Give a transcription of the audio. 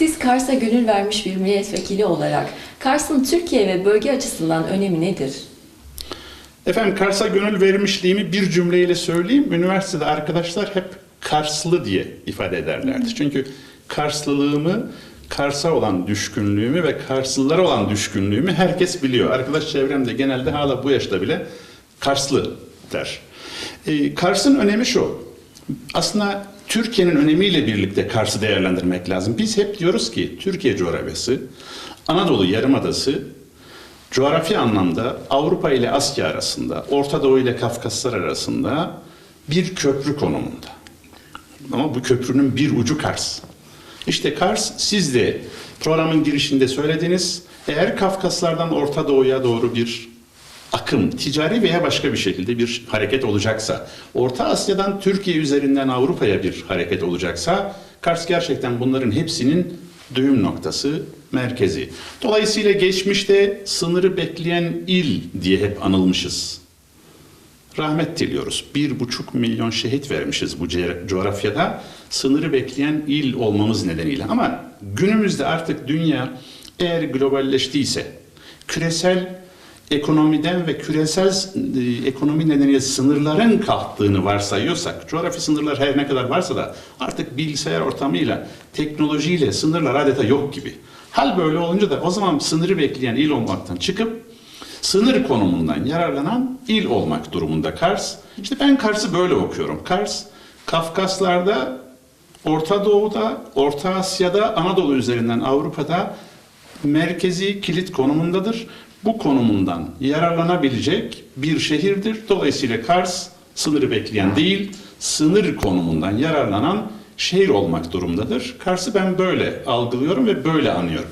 Siz Kars'a gönül vermiş bir milletvekili olarak Kars'ın Türkiye ve bölge açısından önemi nedir? Efendim Kars'a gönül vermişliğimi bir cümleyle söyleyeyim. Üniversitede arkadaşlar hep Karslı diye ifade ederlerdi. Çünkü Karslılığımı, Kars'a olan düşkünlüğümü ve Karslılara olan düşkünlüğümü herkes biliyor. Arkadaş çevremde genelde hala bu yaşta bile Karslı der. Ee, Kars'ın önemi şu. Aslında Türkiye'nin önemiyle birlikte Kars'ı değerlendirmek lazım. Biz hep diyoruz ki Türkiye coğrafyası, Anadolu Yarımadası coğrafi anlamda Avrupa ile Asya arasında, Orta Doğu ile Kafkaslar arasında bir köprü konumunda. Ama bu köprünün bir ucu Kars. İşte Kars siz de programın girişinde söylediniz. Eğer Kafkaslardan Orta Doğu'ya doğru bir akım, ticari veya başka bir şekilde bir hareket olacaksa, Orta Asya'dan Türkiye üzerinden Avrupa'ya bir hareket olacaksa, Kars gerçekten bunların hepsinin düğüm noktası, merkezi. Dolayısıyla geçmişte sınırı bekleyen il diye hep anılmışız. Rahmet diliyoruz. Bir buçuk milyon şehit vermişiz bu coğrafyada. Sınırı bekleyen il olmamız nedeniyle. Ama günümüzde artık dünya eğer globalleştiyse, küresel ekonomiden ve küresel e, ekonomi nedeniyle sınırların kalktığını varsayıyorsak, coğrafi sınırlar her ne kadar varsa da artık bilgisayar ortamıyla, teknolojiyle sınırlar adeta yok gibi. Hal böyle olunca da o zaman sınırı bekleyen il olmaktan çıkıp sınır konumundan yararlanan il olmak durumunda Kars. İşte ben Kars'ı böyle okuyorum. Kars, Kafkaslar'da, Orta Doğu'da, Orta Asya'da, Anadolu üzerinden Avrupa'da merkezi kilit konumundadır. Bu konumundan yararlanabilecek bir şehirdir. Dolayısıyla Kars sınırı bekleyen değil, sınır konumundan yararlanan şehir olmak durumundadır. Kars'ı ben böyle algılıyorum ve böyle anıyorum.